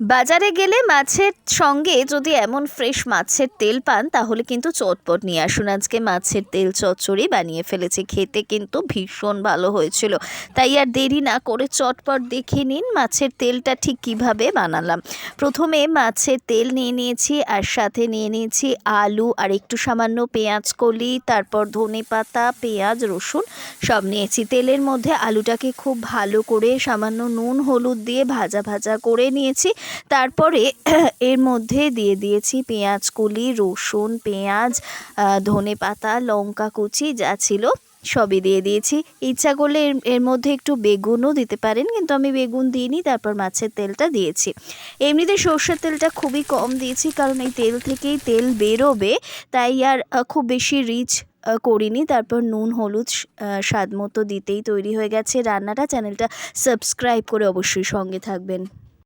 বাজারে গেলে মাছের সঙ্গে যদি এমন ফ্রেশ মাছের তেল পান, তাহলে কিন্তু চটপট নিয়ে আসুন। আজকে মাছের তেল চচ্চড়ি বানিয়ে ফেলেছি। খেতে কিন্তু ভীষণ ভালো হয়েছিল। তাই আর দেরি না করে চটপট দেখে নিন মাছের তেলটা ঠিক কীভাবে বানালাম। প্রথমে মাছের তেল নিয়ে নিয়েছি, আর সাথে নিয়ে নিয়েছি আলু, আর একটু সামান্য পেঁয়াজ কলি, তারপর ধনে পাতা, পেঁয়াজ, রসুন, সব নিয়েছি। তেলের মধ্যে আলুটাকে খুব ভালো করে সামান্য নুন, হলুদ দিয়ে ভাজা ভাজা করে নিয়েছি। তারপরে এর মধ্যে দিয়ে দিয়েছি পেঁয়াজ কুলি, রসুন, পেঁয়াজ ধনে পাতা, লঙ্কা কুচি, যা ছিল সবই দিয়ে দিয়েছি। ইচ্ছা করলে এর এর মধ্যে একটু বেগুনও দিতে পারেন, কিন্তু আমি বেগুন দিইনি, তারপর মাছের তেলটা দিয়েছি। এমনিতে সর্ষের তেলটা খুবই কম দিয়েছি, কারণ এই তেল থেকেই তেল বেরোবে, তাই আর খুব বেশি রিচ করিনি। তারপর নুন, হলুদ স্বাদ মতো দিতেই তৈরি হয়ে গেছে। রান্নাটা, চ্যানেলটা সাবস্ক্রাইব করে অবশ্যই সঙ্গে থাকবেন।